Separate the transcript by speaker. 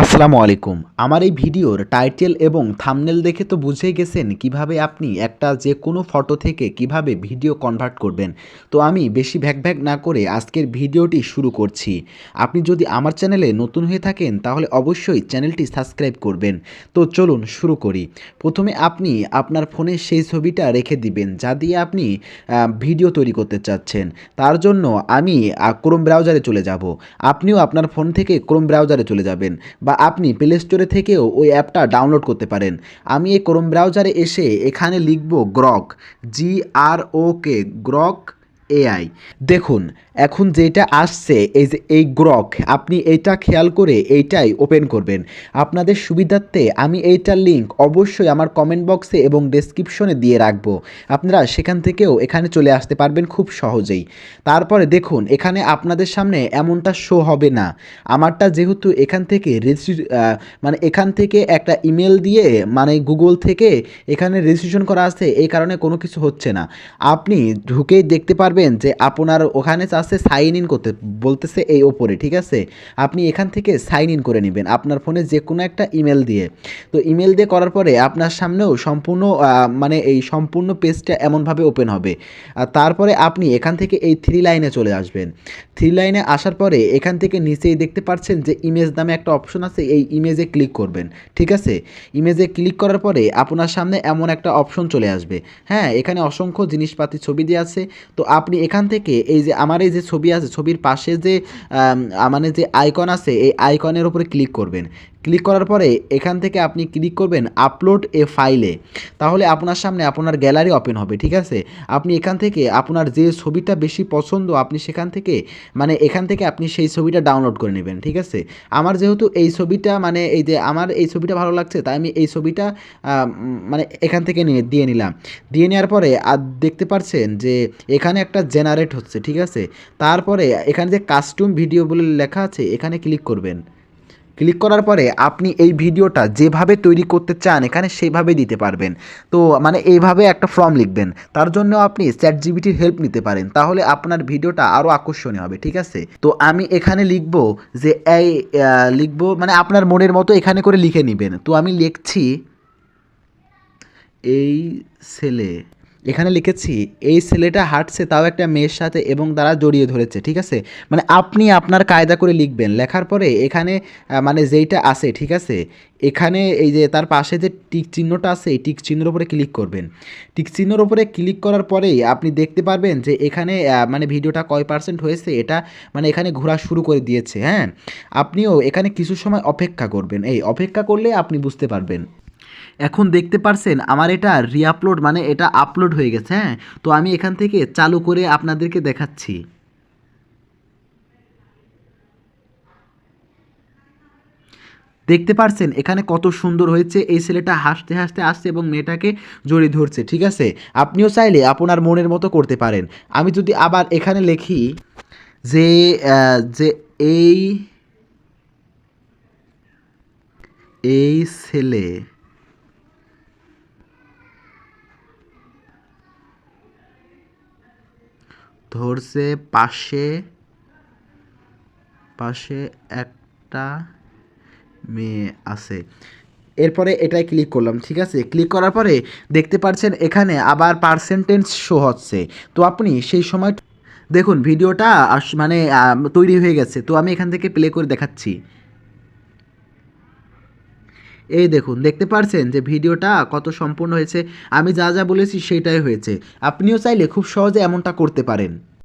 Speaker 1: আসসালামু আলাইকুম। আমার এই ভিডিওর টাইটেল এবং থামনেল দেখে তো বুঝেই গেছেন কীভাবে আপনি একটা যে কোনো ফটো থেকে কীভাবে ভিডিও কনভার্ট করবেন। তো আমি বেশি ভ্যাক ভ্যাক না করে আজকের ভিডিওটি শুরু করছি। আপনি যদি আমার চ্যানেলে নতুন হয়ে থাকেন তাহলে অবশ্যই চ্যানেলটি সাবস্ক্রাইব করবেন। তো চলুন শুরু করি। প্রথমে আপনি আপনার ফোনে সেই ছবিটা রেখে দিবেন যা দিয়ে আপনি ভিডিও তৈরি করতে চাচ্ছেন। তার জন্য আমি ক্রোম ব্রাউজারে চলে যাব। আপনিও আপনার ফোন থেকে ক্রোম ব্রাউজারে চলে যাবেন। বা আপনি প্লে স্টোরে থেকেও ওই অ্যাপটা ডাউনলোড করতে পারেন। আমি এই ক্রোম ব্রাউজারে এসে এখানে লিখব Grok G R O K Grok AI. দেখুন, এখন যেটা আসছে, এই যে এই গ্রক, আপনি এইটা খেয়াল করে এইটাই ওপেন করবেন। আপনাদের সুবিধার্থে আমি এইটার লিঙ্ক অবশ্যই আমার কমেন্ট বক্সে এবং ডেসক্রিপশনে দিয়ে রাখব। আপনারা সেখান থেকেও এখানে চলে আসতে পারবেন খুব সহজেই। তারপরে দেখুন, এখানে আপনাদের সামনে এমনটা শো হবে না। আমারটা যেহেতু এখান থেকে মানে এখান থেকে একটা ইমেল দিয়ে মানে গুগল থেকে এখানে রেজিস্ট্রেশন করা আছে, এই কারণে কোনো কিছু হচ্ছে না। আপনি ঢুকেই দেখতে পারবেন যে আপনার ওখানে আছে সাইন ইন করতে, বলতেছে এই ওপরে, ঠিক আছে? আপনি এখান থেকে সাইন ইন করে নেবেন আপনার ফোনে যে কোনো একটা ইমেল দিয়ে। তো ইমেল দিয়ে করার পরে আপনার সামনেও সম্পূর্ণ মানে এই সম্পূর্ণ পেজটা এমনভাবে ওপেন হবে। আর তারপরে আপনি এখান থেকে এই থ্রি লাইনে চলে আসবেন। থ্রি লাইনে আসার পরে এখান থেকে নিচেই দেখতে পাচ্ছেন যে ইমেজ নামে একটা অপশন আছে, এই ইমেজে ক্লিক করবেন, ঠিক আছে? ইমেজে ক্লিক করার পরে আপনার সামনে এমন একটা অপশন চলে আসবে। হ্যাঁ এখানে অসংখ্য জিনিসপাতি ছবি দিয়ে আছে। তো আপনি এখান থেকে এই যে আমার এই যে ছবি আছে, ছবির পাশে যে মানে যে আইকন আছে, এই আইকনের উপরে ক্লিক করবেন। ক্লিক করার পরে এখান থেকে আপনি ক্লিক করবেন আপলোড এ ফাইলে। তাহলে আপনার সামনে আপনার গ্যালারি ওপেন হবে, ঠিক আছে? আপনি এখান থেকে আপনার যে ছবিটা বেশি পছন্দ, আপনি সেখান থেকে মানে এখান থেকে আপনি সেই ছবিটা ডাউনলোড করে নেবেন, ঠিক আছে? আমার যেহেতু এই ছবিটা মানে এই যে আমার এই ছবিটা ভালো লাগছে, তাই আমি এই ছবিটা মানে এখান থেকে নিয়ে, দিয়ে নিলাম। দিয়ে নেওয়ার পরে, আর দেখতে পাচ্ছেন যে এখানে একটা জেনারেট হচ্ছে, ঠিক আছে? তারপরে এখানে যে কাস্টম ভিডিও বলে লেখা আছে, এখানে ক্লিক করবেন। ক্লিক করার পরে আপনি এই ভিডিওটা যেভাবে তৈরি করতে চান এখানে সেইভাবে দিতে পারবেন। তো মানে এইভাবে একটা ফর্ম লিখবেন। তার জন্য আপনি চ্যাট জিবিটির হেল্প নিতে পারেন। তাহলে আপনার ভিডিওটা আরও আকর্ষণীয় হবে, ঠিক আছে? তো আমি এখানে লিখব যে এই লিখব মানে আপনার মনের মতো এখানে করে লিখে নেবেন। তো আমি লিখছি, এই ছেলে এখানে লিখেছি, এই ছেলেটা হাঁটছে, তাও একটা মেয়ের সাথে এবং তারা জড়িয়ে ধরেছে ঠিক আছে? মানে আপনি আপনার কায়দা করে লিখবেন। লেখার পরে এখানে মানে যেইটা আছে, ঠিক আছে? এখানে এই যে তার পাশে যে টিক চিহ্নটা আছে, এই টিক চিহ্নের উপরে ক্লিক করবেন। টিক চিহ্নের উপরে ক্লিক করার পরেই আপনি দেখতে পারবেন যে এখানে মানে ভিডিওটা কয় পার্সেন্ট হয়েছে, এটা মানে এখানে ঘোরা শুরু করে দিয়েছে হ্যাঁ? আপনিও এখানে কিছু সময় অপেক্ষা করবেন। এই অপেক্ষা করলে আপনি বুঝতে পারবেন। এখন দেখতে পারছেন, আমার এটা রিআপলোড মানে এটা আপলোড হয়ে গেছে হ্যাঁ? তো আমি এখান থেকে চালু করে আপনাদেরকে দেখাচ্ছি। দেখতে পারছেন, এখানে কত সুন্দর হয়েছে, এই ছেলেটা হাসতে হাসতে আসছে এবং মেয়েটাকে জড়িয়ে ধরছে, ঠিক আছে? আপনিও চাইলে আপনার মনের মতো করতে পারেন। আমি যদি আবার এখানে লিখি যে যে এই এই ছেলে ধরছে পাশে পাশে একটা মেয়ে আছে। এরপরে এটাই ক্লিক করলাম, ঠিক আছে? ক্লিক করার পরে দেখতে পাচ্ছেন এখানে আবার পার্সেন্টেজ শো হচ্ছে। তো আপনি সেই সময়, দেখুন ভিডিওটা মানে তৈরি হয়ে গেছে। তো আমি এখান থেকে প্লে করে দেখাচ্ছি। এই দেখুন, দেখতে পারছেন যে ভিডিওটা কত সম্পূর্ণ হয়েছে? আমি যা যা বলেছি সেটাই হয়েছে। আপনিও চাইলে খুব সহজে এমনটা করতে পারেন।